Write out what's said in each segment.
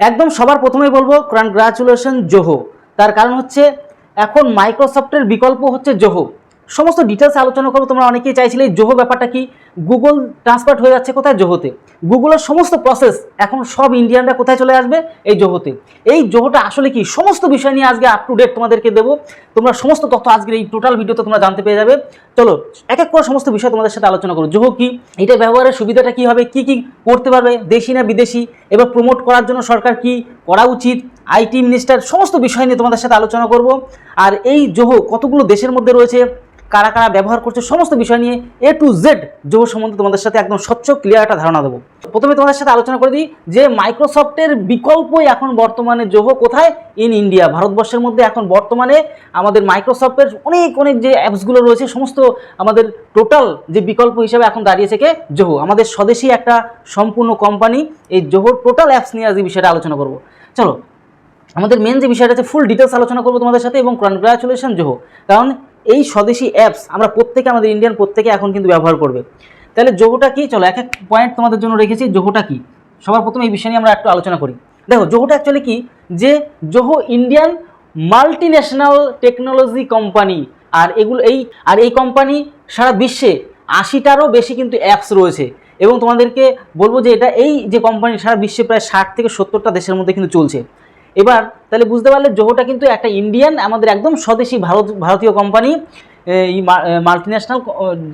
একদম সবার প্রথমেই বলব কনগ্রাচুলেশন জোহো। তার কারণ হচ্ছে এখন মাইক্রোসফটের বিকল্প হচ্ছে জোহো। সমস্ত ডিটেলস আলোচনা করব। তোমরা অনেকেই চাইছিলে জোহো ব্যাপারটা কি? গুগল ট্রান্সফার হয়ে যাচ্ছে কোথায়? জোহোতে গুগলের সমস্ত প্রসেস এখন সব ইন্ডিয়ানরা কোথায় চলে আসবে? এই জোহোতে এই জোহোটা আসলে কি? সমস্ত বিষয় নিয়ে আজকে আপ টু ডেট তোমাদেরকে দেবো। তোমরা সমস্ত তথ্য আজকের এই টোটাল ভিডিওতে তোমরা জানতে পেয়ে যাবে। চলো, এক এক করে সমস্ত বিষয় তোমাদের সাথে আলোচনা করো। জোহো কি? এটা ব্যবহারের সুবিধাটা কি হবে? কি কি করতে পারবে? দেশি না বিদেশি? এবার প্রমোট করার জন্য সরকার কি করা উচিত? আইটি মিনিস্টার সমস্ত বিষয় নিয়ে তোমাদের সাথে আলোচনা করব। আর এই জোহো কতগুলো দেশের মধ্যে রয়েছে? কারা কারা ব্যবহার করছে সমস্ত বিষয় নিয়ে এ টু জেড জোহো সম্বন্ধে তোমাদের সাথে একদম স্বচ্ছ ক্লিয়ার একটা ধারণা দেবো। প্রথমে তোমাদের সাথে আলোচনা করে দিই যে মাইক্রোসফটের বিকল্পই এখন বর্তমানে জোহো কোথায়? ইন ইন্ডিয়া ভারতবর্ষের মধ্যে এখন বর্তমানে আমাদের মাইক্রোসফটের অনেক অনেক যে অ্যাপসগুলো রয়েছে, সমস্ত আমাদের টোটাল যে বিকল্প হিসাবে এখন দাঁড়িয়েছে কে? জোহো আমাদের স্বদেশী একটা সম্পূর্ণ কোম্পানি এই জোহোর টোটাল অ্যাপস নিয়ে আজ এই বিষয়টা আলোচনা করব। চলো, আমাদের মেন যে বিষয়টা আছে ফুল ডিটেলস আলোচনা করব তোমাদের সাথে এবং কনগ্রাচুলেশন জোহো কারণ এই স্বদেশী অ্যাপস আমরা প্রত্যেকে, আমাদের ইন্ডিয়ান প্রত্যেকে এখন কিন্তু ব্যবহার করবে। তাহলে জোহোটা কি? চলো, এক এক পয়েন্ট তোমাদের জন্য রেখেছি জোহোটা কি? সবার প্রথমে এই বিষয় নিয়ে আমরা একটু আলোচনা করি। দেখো জোহোটা অ্যাকচুয়ালি কি? যে Zoho Indian multinational technology company আর এগুলো, এই, আর এই কোম্পানি সারা বিশ্বে আশিটারও বেশি কিন্তু অ্যাপস রয়েছে। এবং তোমাদেরকে বলব যে এটা এই যে কোম্পানি সারা বিশ্বে প্রায় ষাট থেকে সত্তরটা দেশের মধ্যে কিন্তু চলছে। এবার তাহলে বুঝতে পারলে জোহোটা কিন্তু একটা ইন্ডিয়ান আমাদের একদম স্বদেশী ভারত, ভারতীয় কোম্পানি এই মাল্টি ন্যাশনাল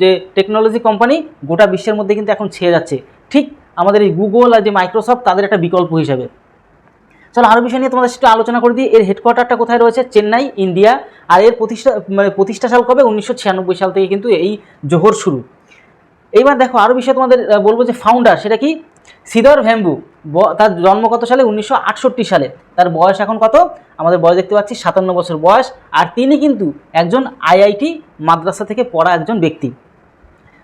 যে টেকনোলজি কোম্পানি গোটা বিশ্বের মধ্যে কিন্তু এখন ছেয়ে যাচ্ছে। ঠিক আমাদের এই গুগল আর যে মাইক্রোসফট তাদের একটা বিকল্প হিসাবে। চলো আরও বিষয় নিয়ে তোমাদের সাথে আলোচনা করে দিই। এর হেডকোয়ার্টারটা কোথায় রয়েছে? চেন্নাই ইন্ডিয়া আর এর প্রতিষ্ঠা মানে প্রতিষ্ঠা সাল কবে? উনিশশো ছিয়ানব্বই সাল থেকে কিন্তু এই জোহর শুরু। এইবার দেখো আরও বিষয় তোমাদের বলব যে ফাউন্ডার সেটা কি? সিদর ভ্যাম্বু ব- তার জন্ম কত সালে? উনিশশো আটষট্টি সালে। তার বয়স এখন কত? আমাদের বয়স দেখতে পাচ্ছি, সাতান্ন বছর বয়স। আর তিনি কিন্তু একজন আইআইটি মাদ্রাসা থেকে পড়া একজন ব্যক্তি।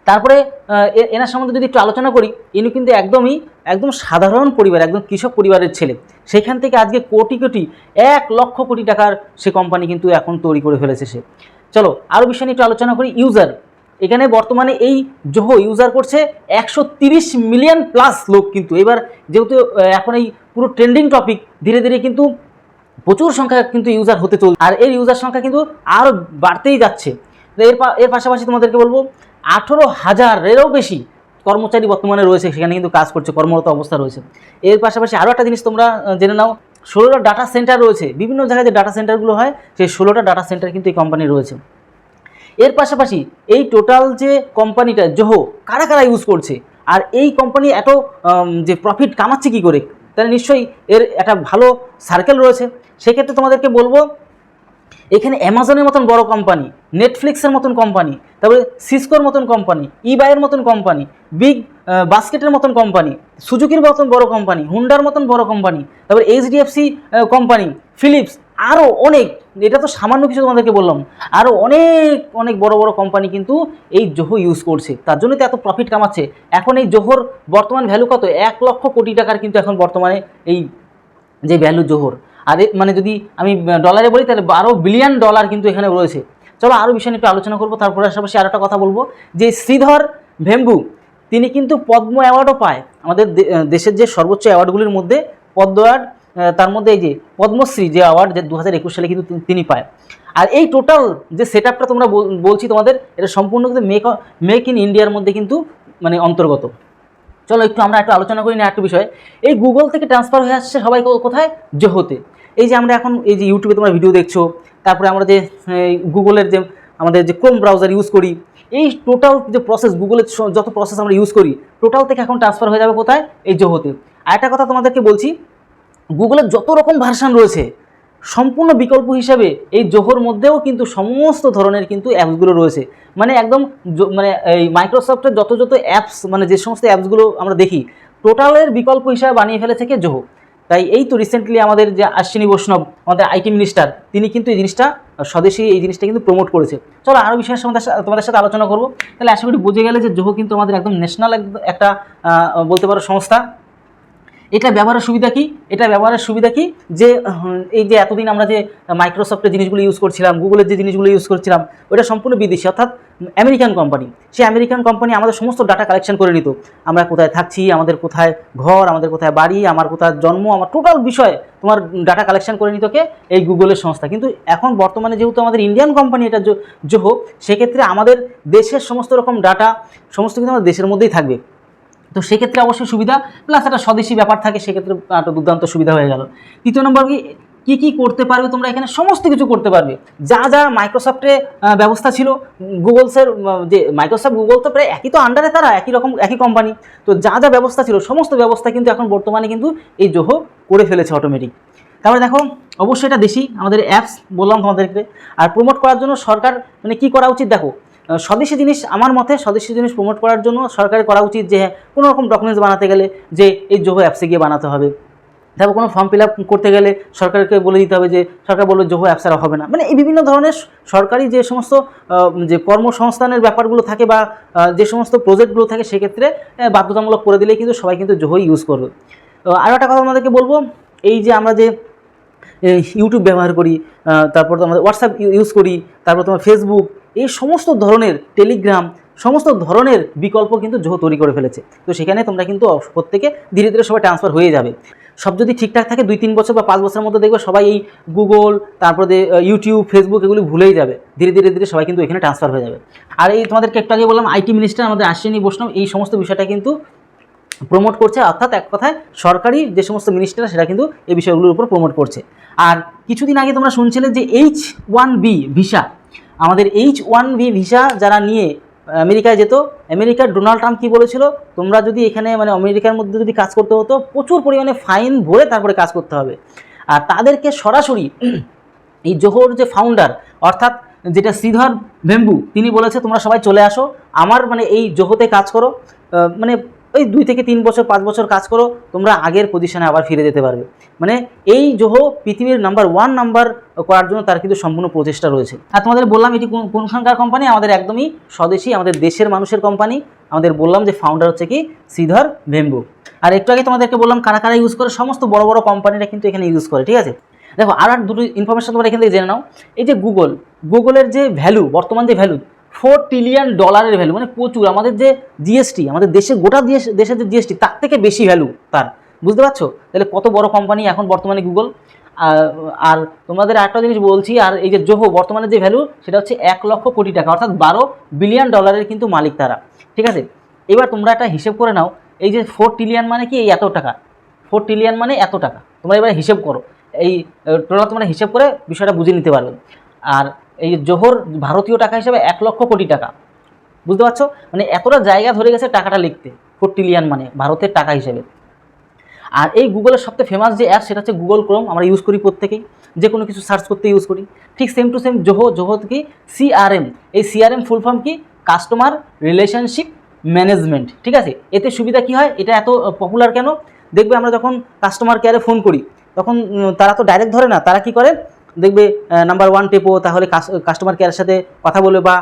তারপরে এনার সম্বন্ধে যদি একটু আলোচনা করি, ইনি কিন্তু একদমই, একদম সাধারণ পরিবার একদম কৃষক পরিবারের ছেলে। সেখান থেকে আজকে কোটি কোটি, এক লক্ষ কোটি টাকার সে কোম্পানি কিন্তু এখন তৈরি করে ফেলেছে সে। চলো আরও বিষয় নিয়ে একটু আলোচনা করি ইউজার এখানে বর্তমানে এই জোহো ইউজার করছে একশো মিলিয়ন প্লাস লোক কিন্তু। এবার যেহেতু এখন এই পুরো ট্রেন্ডিং টপিক ধীরে ধীরে কিন্তু প্রচুর সংখ্যা কিন্তু ইউজার হতে চলছে আর এর ইউজার সংখ্যা কিন্তু আরও বাড়তেই যাচ্ছে। এর এর পাশাপাশি তোমাদেরকে বলব, আঠেরো হাজারেরও বেশি কর্মচারী বর্তমানে রয়েছে, সেখানে কিন্তু কাজ করছে, কর্মরত অবস্থা রয়েছে। এর পাশাপাশি আরও একটা জিনিস তোমরা জেনে নাও, ষোলোটা ডাটা সেন্টার রয়েছে। বিভিন্ন জায়গায় যে ডাটা সেন্টারগুলো হয়, সেই ষোলোটা ডাটা সেন্টার কিন্তু এই কোম্পানি রয়েছে। এর পাশাপাশি এই টোটাল যে কোম্পানিটা জোহো কারা কারা ইউজ করছে? আর এই কোম্পানি এত যে প্রফিট কামাচ্ছে কি করে? তাহলে নিশ্চয়ই এর একটা ভালো সার্কেল রয়েছে। সেক্ষেত্রে তোমাদেরকে বলব, এখানে অ্যামাজনের মতন বড় কোম্পানি নেটফ্লিক্সের মতন কোম্পানি তারপরে সিসকোর মতন কোম্পানি ইবাইয়ের মতন কোম্পানি বিগ বাস্কেটের মতন কোম্পানি সুজুকির মতন বড় কোম্পানি হুন্ডার মতন বড় কোম্পানি তারপরে এইচডিএফসি কোম্পানি ফিলিপস আরও অনেক, এটা তো সামান্য কিছু তোমাদেরকে বললাম আরও অনেক অনেক বড় বড় কোম্পানি কিন্তু এই জোহো ইউজ করছে। তার জন্য তো এত প্রফিট কামাচ্ছে। এখন এই জোহর বর্তমান ভ্যালু কত? এক লক্ষ কোটি টাকার কিন্তু এখন বর্তমানে এই যে ভ্যালু জোহর। আর মানে যদি আমি ডলারে বলি, তাহলে বারো বিলিয়ন ডলার কিন্তু এখানে রয়েছে। চলো আরও বিষয় নিয়ে একটু আলোচনা করব, তারপরে পাশাপাশি আর একটা কথা বলব যে শ্রীধর ভেম্বু, তিনি কিন্তু পদ্ম অ্যাওয়ার্ডও পায়। আমাদের দেশের যে সর্বোচ্চ অ্যাওয়ার্ডগুলির মধ্যে পদ্ম অ্যাওয়ার্ড তার মধ্যে এই যে পদ্মশ্রী যে অ্যাওয়ার্ড যে দু হাজার একুশ সালে কিন্তু তিনি- পায়। আর এই টোটাল যে সেট আপটা তোমরা বলছি তোমাদের, এটা সম্পূর্ণ কিন্তু মেক মেক ইন ইন্ডিয়ার মধ্যে কিন্তু মানে অন্তর্গত। চলো একটু আমরা একটু আলোচনা করি না একটু বিষয়। এই গুগল থেকে ট্রান্সফার হয়ে আসছে সবাই কোথায়? জোহোতে। এই যে আমরা এখন এই যে ইউটিউবে তোমরা ভিডিও দেখছ, তারপরে আমরা যে গুগলের যে আমাদের যে ক্রোম ব্রাউজার ইউজ করি, এই টোটাল যে প্রসেস গুগলের যত প্রসেস আমরা ইউজ করি টোটাল থেকে এখন ট্রান্সফার হয়ে যাবে কোথায়? এই জোহোতে। আর একটা কথা তোমাদেরকে বলছি গুগলের যত রকম ভার্সান রয়েছে, সম্পূর্ণ বিকল্প হিসাবে এই জোহর মধ্যেও কিন্তু সমস্ত ধরনের কিন্তু অ্যাপসগুলো রয়েছে। মানে একদম মানে এই মাইক্রোসফটের যত যত অ্যাপস মানে যে সমস্ত অ্যাপসগুলো আমরা দেখি টোটালের বিকল্প হিসাবে বানিয়ে ফেলেছে কে জোহো তাই এই তো রিসেন্টলি আমাদের যে আশ্বিনী বৈষ্ণব, আমাদের আইটি মিনিস্টার তিনি কিন্তু এই জিনিসটা, স্বদেশী এই জিনিসটা কিন্তু প্রমোট করেছে। চলো আরও বিষয়ের সঙ্গে তোমাদের সাথে আলোচনা করব। তাহলে আশা করি বুঝে গেলে যে জোহো কিন্তু আমাদের একদম ন্যাশনাল একটা বলতে পারো সংস্থা। এটা ব্যবহারের সুবিধা কি? এটা ব্যবহারের সুবিধা কি? যে এই যে এতদিন আমরা যে মাইক্রোসফটের জিনিসগুলো ইউজ করছিলাম গুগলের যে জিনিসগুলো ইউজ করছিলাম ওটা সম্পূর্ণ বিদেশি। অর্থাৎ আমেরিকান কোম্পানি সেই আমেরিকান কোম্পানি আমাদের সমস্ত ডাটা কালেকশন করে নিত। আমরা কোথায় থাকছি, আমাদের কোথায় ঘর, আমাদের কোথায় বাড়ি, আমার কোথায় জন্ম, আমার টোটাল বিষয় তোমার ডাটা কালেকশন করে নিত কে এই গুগলের সংস্থা। কিন্তু এখন বর্তমানে যেহেতু আমাদের ইন্ডিয়ান কোম্পানি এটা জোহো সেক্ষেত্রে আমাদের দেশের সমস্ত রকম ডাটা সমস্ত কিছু আমাদের দেশের মধ্যেই থাকবে। তো সেক্ষেত্রে অবশ্যই সুবিধা প্লাস একটা স্বদেশি ব্যাপার থাকে, সেক্ষেত্রে একটা দুর্দান্ত সুবিধা হয়ে গেল। তৃতীয় নম্বর কি, কী কী করতে পারবে তোমরা এখানে? সমস্ত কিছু করতে পারবে। যা যা মাইক্রোসফটে ব্যবস্থা ছিল গুগলসের যে মাইক্রোসফট গুগল তো প্রায় একই তো আন্ডারে তারা, একই রকম, একই কোম্পানি তো যা যা ব্যবস্থা ছিল, সমস্ত ব্যবস্থা কিন্তু এখন বর্তমানে কিন্তু এই জোহো করে ফেলেছে অটোমেটিক তারপরে দেখো, অবশ্যই এটা দেশি, আমাদের অ্যাপস বললাম তোমাদেরকে। আর প্রমোট করার জন্য সরকার মানে কি করা উচিত দেখো স্বদেশি জিনিস আমার মতে স্বদেশি জিনিস প্রমোট করার জন্য সরকারের করা উচিত যে হ্যাঁ কোনো রকম ডকুমেন্টস বানাতে গেলে যে এই জোহো অ্যাপসে গিয়ে বানাতে হবে। তারপর কোনো ফর্ম ফিল আপ করতে গেলে সরকারকে বলে দিতে হবে যে, সরকার বলল জোহো অ্যাপস আর হবে না। মানে এই বিভিন্ন ধরনের সরকারি যে সমস্ত যে কর্মসংস্থানের ব্যাপারগুলো থাকে বা যে সমস্ত প্রজেক্টগুলো থাকে সেক্ষেত্রে বাধ্যতামূলক করে দিলে কিন্তু সবাই কিন্তু জোহো ইউজ করবে। আরও একটা কথা আমাদেরকে বলব, এই যে আমরা যে ইউটিউব ব্যবহার করি তারপর তো আমাদের হোয়াটসঅ্যাপ ইউজ করি, তারপর তোমার ফেসবুক এই সমস্ত ধরনের টেলিগ্রাম, সমস্ত ধরনের বিকল্প কিন্তু জোহো তৈরি করে ফেলেছে। তো সেখানে তোমরা কিন্তু প্রত্যেকে ধীরে ধীরে সবাই ট্রান্সফার হয়ে যাবে। সব যদি ঠিকঠাক থাকে, দুই তিন বছর বা পাঁচ বছরের মধ্যে দেখবে সবাই এই গুগল তারপরে ইউটিউব ফেসবুক এগুলি ভুলেই যাবে। ধীরে ধীরে ধীরে সবাই কিন্তু এখানে ট্রান্সফার হয়ে যাবে। আর এই তোমাদেরকে একটু আগে বললাম আইটি মিনিস্টার আমাদের আশ্বিনী বৈষ্ণব, এই সমস্ত বিষয়টা কিন্তু প্রমোট করছে, অর্থাৎ এক কথায় সরকারি যে সমস্ত মিনিস্টাররা সেটা কিন্তু এই বিষয়গুলোর উপর প্রমোট করছে। আর কিছুদিন আগে তোমরা শুনছিলে যে এইচ ওয়ান বি ভিসা আমাদের এইচ ওয়ান বি ভিসা যারা নিয়ে আমেরিকায় যেত, আমেরিকার ডোনাল্ড ট্রাম্প কী বলেছিল? তোমরা যদি এখানে মানে আমেরিকার মধ্যে যদি কাজ করতে হতো, প্রচুর পরিমাণে ফাইন ভরে তারপরে কাজ করতে হবে। আর তাদেরকে সরাসরি এই জোহর যে ফাউন্ডার অর্থাৎ যেটা শ্রীধর ভেম্বু, তিনি বলেছে, তোমরা সবাই চলে আসো। আমার মানে এই জোহতে কাজ করো। মানে ওই দুই থেকে তিন বছর, পাঁচ বছর কাজ করো, তোমরা আগের পজিশনে আবার ফিরে যেতে পারবে। মানে এই জোহো পৃথিবীর নাম্বার ওয়ান নাম্বার করার জন্য তার কিন্তু সম্পূর্ণ প্রচেষ্টা রয়েছে। আর তোমাদের বললাম এটি কোন কোনখানকার কোম্পানি আমাদের একদমই স্বদেশি, আমাদের দেশের মানুষের কোম্পানি আমাদের বললাম যে ফাউন্ডার হচ্ছে কি? শ্রীধর ভেম্বু। আর একটু আগে তোমাদেরকে বললাম, কারা কারা ইউজ করে? সমস্ত বড় বড় কোম্পানিরা কিন্তু এখানে ইউজ করে, ঠিক আছে? দেখো, আর আর দুটো ইনফরমেশন তোমরা এখান থেকে জেনে নাও। এই যে গুগল গুগলের যে ভ্যালু বর্তমান যে ভ্যালু ফোর ট্রিলিয়ন ডলারের ভ্যালু মানে প্রচুর। আমাদের যে জিএসটি আমাদের দেশে গোটা দেশের যে জিএসটি তার থেকে বেশি ভ্যালু তার। বুঝতে পারছ? তাহলে কত বড় কোম্পানি এখন বর্তমানে গুগল আর তোমাদের একটা জিনিস বলছি, আর এই যে জোহো বর্তমানে যে ভ্যালু সেটা হচ্ছে এক লক্ষ কোটি টাকা, অর্থাৎ বারো বিলিয়ন ডলারের কিন্তু মালিক তারা। ঠিক আছে? এবার তোমরা একটা হিসেব করে নাও, এই যে ফোর ট্রিলিয়ন মানে কি? এই এত টাকা। ফোর ট্রিলিয়ন মানে এত টাকা। তোমরা এবার হিসেব করো। এই টোটাল তোমরা হিসেব করে বিষয়টা বুঝে নিতে পারবে। আর এই জোহর ভারতীয় টাকা হিসাবে এক লক্ষ কোটি টাকা। বুঝতে পারছ? মানে এতটা জায়গা ধরে গেছে টাকাটা লিখতে। ফোর ট্রিলিয়ন মানে ভারতের টাকা হিসেবে। আর এই গুগলের সবথেকে ফেমাস যে অ্যাপ সেটা হচ্ছে গুগল ক্রোম আমরা ইউজ করি প্রত্যেকেই। যে কোনো কিছু সার্চ করতে ইউজ করি। ঠিক same to same Zoho Zoho কি? সিআরএম এই সিআরএম ফুল ফর্ম কি? কাস্টমার রিলেশনশিপ ম্যানেজমেন্ট ঠিক আছে? এতে সুবিধা কি হয়? এটা এত পপুলার কেন? দেখবে আমরা যখন কাস্টমার কেয়ারে ফোন করি, তখন তারা তো ডাইরেক্ট ধরে না। তারা কি করে? দেখবে নাম্বার ওয়ান টেপো, তাহলে কাস্টমার কেয়ারের সাথে কথা বলবে বা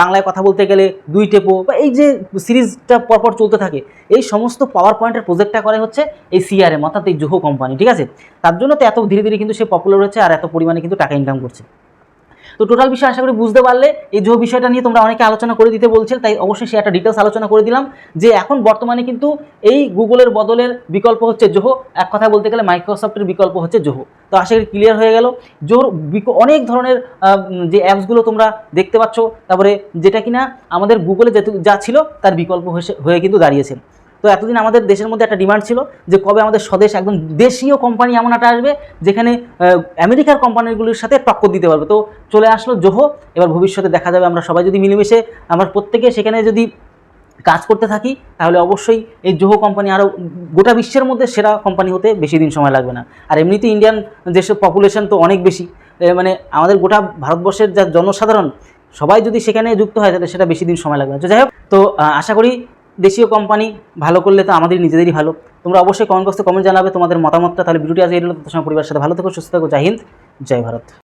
বাংলায় কথা বলতে গেলে দুই টেপো বা এই যে সিরিজটা পরপর চলতে থাকে, এই সমস্ত পাওয়ার পয়েন্টের প্রজেক্টটা করে হচ্ছে এই সিআরএম অর্থাৎ এই জোহো কোম্পানি ঠিক আছে? তার জন্য তো এত ধীরে ধীরে কিন্তু সে পপুলার হচ্ছে আর এত পরিমাণে কিন্তু টাকা ইনকাম করছে। তো টোটাল বিষয় আশা করি বুঝতে পারলে, এই যে বিষয়টা নিয়ে তোমরা অনেকে আলোচনা করে দিতে বলছিল, তাই অবশ্যই সে একটা ডিটেলস আলোচনা করে দিলাম, যে এখন বর্তমানে কিন্তু এই গুগলের বদলের বিকল্প হচ্ছে জোহো এক কথা বলতে গেলে মাইক্রোসফটের বিকল্প হচ্ছে জোহো তো আশা করি ক্লিয়ার হয়ে গেল। জোর অনেক ধরনের যে অ্যাপসগুলো তোমরা দেখতে পাচ্ছ, তারপরে যেটা কিনা আমাদের গুগলে যেটু- যা ছিল, তার বিকল্প হয়ে কিন্তু দাঁড়িয়েছে। তো এতদিন আমাদের দেশের মধ্যে একটা ডিমান্ড ছিল যে কবে আমাদের স্বদেশ একদম দেশীয় কোম্পানি এমন একটা আসবে, যেখানে আমেরিকার কোম্পানিগুলির সাথে টক্কর দিতে পারবে। তো চলে আসলো জোহো, এবার ভবিষ্যতে দেখা যাবে। আমরা সবাই যদি মিলেমিশে, আমরা প্রত্যেকে সেখানে যদি কাজ করতে থাকি, তাহলে অবশ্যই এই জোহো কোম্পানি আরও গোটা বিশ্বের মধ্যে সেরা কোম্পানি হতে বেশি দিন সময় লাগবে না। আর এমনিতে ইন্ডিয়ান দেশের পপুলেশন তো অনেক বেশি। মানে আমাদের গোটা ভারতবর্ষের যা জনসাধারণ, সবাই যদি সেখানে যুক্ত হয়, তাহলে সেটা বেশি দিন সময় লাগবে না। তো যাই হোক, তো আশা করি দেশীয় কোম্পানি ভালো করলে তো আমাদের নিজেদেরই ভালো। তোমরা অবশ্যই কমেন্ট বক্সে কমেন্ট জানাবে তোমাদের মতামতটা। তাহলে ভিডিওটি আজ এই হলো। তোমার পরিবারের সাথে ভালো থেকো, সুস্থ থাকো। জয় হিন্দ, জয় ভারত।